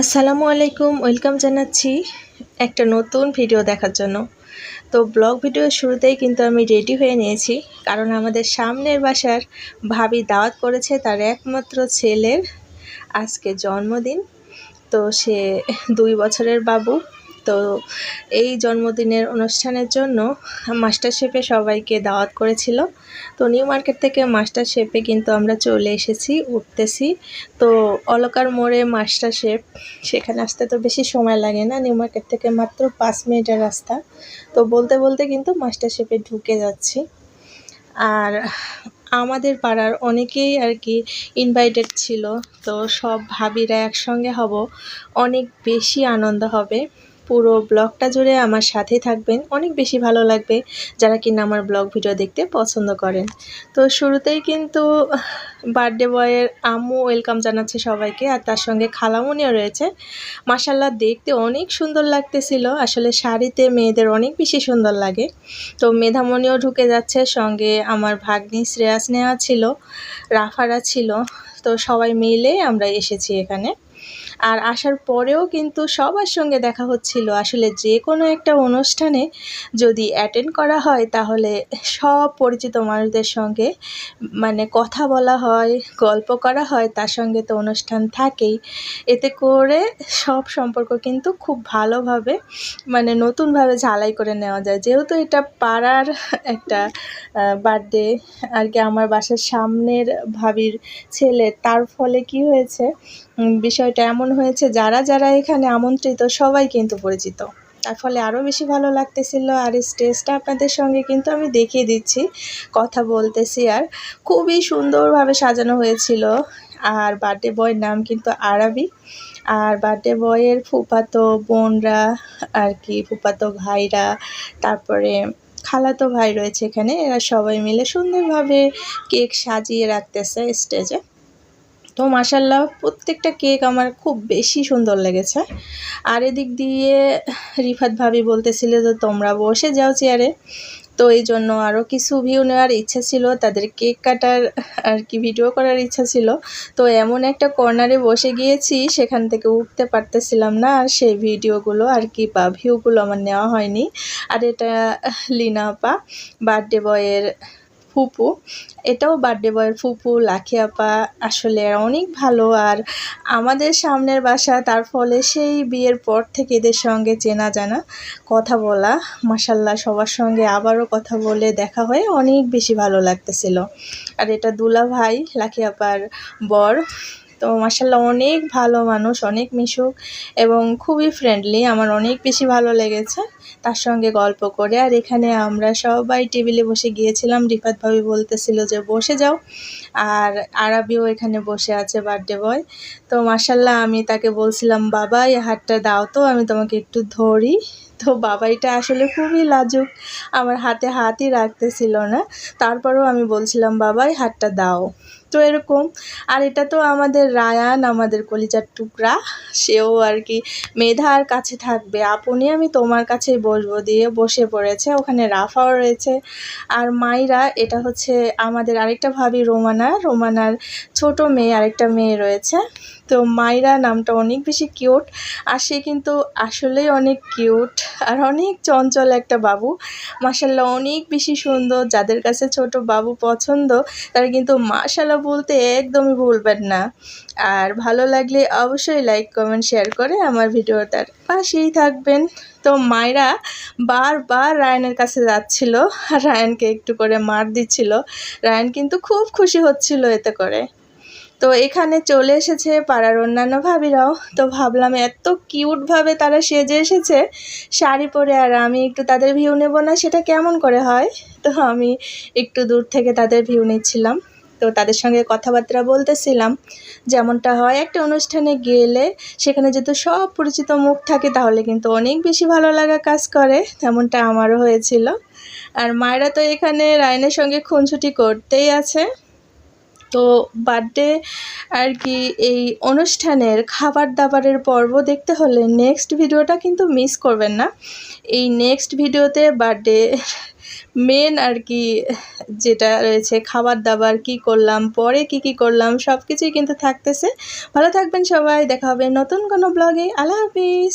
আসসালামু আলাইকুম, ওয়েলকাম জানাচ্ছি একটা নতুন ভিডিও দেখার জন্য। তো ব্লগ ভিডিও শুরুতেই কিন্তু আমি রেডি হয়ে নিয়েছি, কারণ আমাদের সামনের বাসার ভাবি দাওয়াত করেছে তার একমাত্র ছেলের আজকে জন্মদিন। তো সে দুই বছরের বাবু তো এই জন্মদিনের অনুষ্ঠানের জন্য মাস্টার শেফে সবাইকে দাওয়াত করেছিল। তো নিউ মার্কেট থেকে মাস্টার শেফে কিন্তু আমরা চলে এসেছি, উঠতেছি। তো অলকার মোড়ে মাস্টার শেফ সেখানে আসতে তো বেশি সময় লাগে না। নিউ মার্কেট থেকে মাত্র পাঁচ মিনিটের রাস্তা। তো বলতে বলতে কিন্তু মাস্টার শেফে ঢুকে যাচ্ছি। আর আমাদের পাড়ার অনেকেই আর কি ইনভাইটেড ছিল। তো সব ভাবিরা একসঙ্গে হব, অনেক বেশি আনন্দ হবে। পুরো ব্লগটা জুড়ে আমার সাথেই থাকবেন। অনেক বেশি ভালো লাগবে যারা কিনা আমার ব্লগ ভিডিও দেখতে পছন্দ করেন। তো শুরুতেই কিন্তু বার্থডে বয়ের আম্মু ওয়েলকাম জানাচ্ছে সবাইকে, আর তার সঙ্গে খালামুনিও রয়েছে। মাসাল্লাহ দেখতে অনেক সুন্দর লাগতেছিল। আসলে শাড়িতে মেয়েদের অনেক বেশি সুন্দর লাগে। তো মেধামণিও ঢুকে যাচ্ছে, সঙ্গে আমার ভাগ্নি শ্রেয়াস নেওয়া ছিল, রাফারা ছিল। তো সবাই মিলে আমরা এসেছি এখানে। আর আসার পরেও কিন্তু সবার সঙ্গে দেখা হচ্ছিল। আসলে যে কোনো একটা অনুষ্ঠানে যদি অ্যাটেন্ড করা হয়, তাহলে সব পরিচিত মানুষদের সঙ্গে মানে কথা বলা হয়, গল্প করা হয়, তার সঙ্গে তো অনুষ্ঠান থাকেই। এতে করে সব সম্পর্ক কিন্তু খুব ভালোভাবে মানে নতুনভাবে ঝালাই করে নেওয়া যায়। যেহেতু এটা পাড়ার একটা বার্থডে আর কি আমার বাসার সামনের ভাবির ছেলে, তার ফলে কি হয়েছে? বিষয়টা এমন হয়েছে, যারা যারা এখানে আমন্ত্রিত, সবাই কিন্তু পরিচিত। তার ফলে আরও বেশি ভালো লাগতেছিল আর এই স্টেজটা আপনাদের সঙ্গে কিন্তু আমি দেখিয়ে দিচ্ছি, কথা বলতেছি আর খুবই সুন্দরভাবে সাজানো হয়েছিল। আর বার্থডে বয়ের নাম কিন্তু আরবি। আর বার্থডে বয়ের ফুপাতো বোনরা আর কি, ফুপাতো ভাইরা, তারপরে খালাতো ভাই রয়েছে এখানে, এরা সবাই মিলে সুন্দরভাবে কেক সাজিয়ে রাখতেছে স্টেজে। তো মাসাল্লাহ প্রত্যেকটা কেক আমার খুব বেশি সুন্দর লেগেছে। আর এদিক দিয়ে রিফাত ভাবি বলতেছিল যে, তোমরা বসে যাও চেয়ারে। তো এই জন্য আরও কিছু ভিউ নেওয়ার ইচ্ছা ছিল, তাদের কেক কাটার আর কি ভিডিও করার ইচ্ছা ছিল। তো এমন একটা কর্নারে বসে গিয়েছি, সেখান থেকে উঠতে পারতেছিলাম না, আর সেই ভিডিওগুলো আর কি বা ভিউগুলো আমার নেওয়া হয়নি। আর এটা লিনা আপা বার্থডে বয়ের ফুপু। এটাও বার্থডে বয়ের ফুপু লাখি আপা, আসলে অনেক ভালো। আর আমাদের সামনের বাসা, তার ফলে সেই বিয়ের পর থেকে এদের সঙ্গে চেনা জানা কথা বলা মাসাল্লাহ সবার সঙ্গে আবারও কথা বলে দেখা হয়ে অনেক বেশি ভালো লাগতেছিল। আর এটা দুলা ভাই লাখি আপার বর তো মাসাল্লাহ অনেক ভালো মানুষ, অনেক মিশুক এবং খুবই ফ্রেন্ডলি আমার অনেক বেশি ভালো লেগেছে তার সঙ্গে গল্প করে। আর এখানে আমরা সবাই টেবিলে বসে গিয়েছিলাম, রিফাত ভাবি বলতেছিল যে বসে যাও। আর আরবিও এখানে বসে আছে বার্থডে বয় তো মাসাল্লাহ আমি তাকে বলছিলাম, বাবা, এই হাতটা দাও তো, আমি তোমাকে একটু ধরি। তো বাবাইটা আসলে খুবই লাজুক, আমার হাতে হাতই রাখতেছিল না। তারপরেও আমি বলছিলাম বাবাই হাতটা দাও। তো এরকম। আর এটা তো আমাদের রায়ান, আমাদের কলিজার টুকরা। সেও আর কি মেধার কাছে থাকবে। আপনি আমি তোমার কাছেই বসবো। দিয়ে বসে পড়েছে। ওখানে রাফাও রয়েছে। আর মাইরা, এটা হচ্ছে আমাদের আরেকটা ভাবি রোমানা। রোমানার ছোট মেয়ে, আরেকটা মেয়ে রয়েছে। তো মাইরা নামটা অনেক বেশি কিউট। আর সে কিন্তু আসলেই অনেক কিউট। আর অনেক চঞ্চল একটা বাবু। মাসাল্লাহ অনেক বেশি সুন্দর। যাদের কাছে ছোট বাবু পছন্দ, তারা কিন্তু মাশাল্লাহ বলতে একদমই ভুলবেন না। আর ভালো লাগলে অবশ্যই লাইক কমেন্ট শেয়ার করে আমার ভিডিওটার পাশেই থাকবেন। তো মায়েরা বারবার রায়নের কাছে যাচ্ছিল, আর রায়নকে একটু করে মার দিচ্ছিল। রায়ন কিন্তু খুব খুশি হচ্ছিল এতে করে। তো এখানে চলে এসেছে পাড়ার অন্যান্য ভাবিরাও। তো ভাবলাম এত কিউটভাবে তারা সেজে এসেছে, শাড়ি পরে আর আমি একটু তাদের ভিউ নেব না, সেটা কেমন করে হয়? তো আমি একটু দূর থেকে তাদের ভিউ নিচ্ছিলাম। তো তাদের সঙ্গে কথাবার্তা বলতেছিলাম। যেমনটা হয়, একটা অনুষ্ঠানে গেলে সেখানে যেহেতু সব পরিচিত মুখ থাকে, তাহলে কিন্তু অনেক বেশি ভালো লাগা কাজ করে, তেমনটা আমারও হয়েছিল। আর মায়েরা তো এখানে রায়নের সঙ্গে খুনছুটি করতেই আছে। তো বার্থডে আর কি এই অনুষ্ঠানের খাবার দাবারের পর্ব দেখতে হলে নেক্সট ভিডিওটা কিন্তু মিস করবেন না। এই নেক্সট ভিডিওতে বার্থডে মেন আর কি যেটা রয়েছে, খাবার দাবার, কি করলাম, পরে কি কি করলাম সব কিছুই কিন্তু থাকতেছে। ভালো থাকবেন সবাই, দেখা হবে নতুন কোনো ব্লগে আল্লাহ হাফিজ।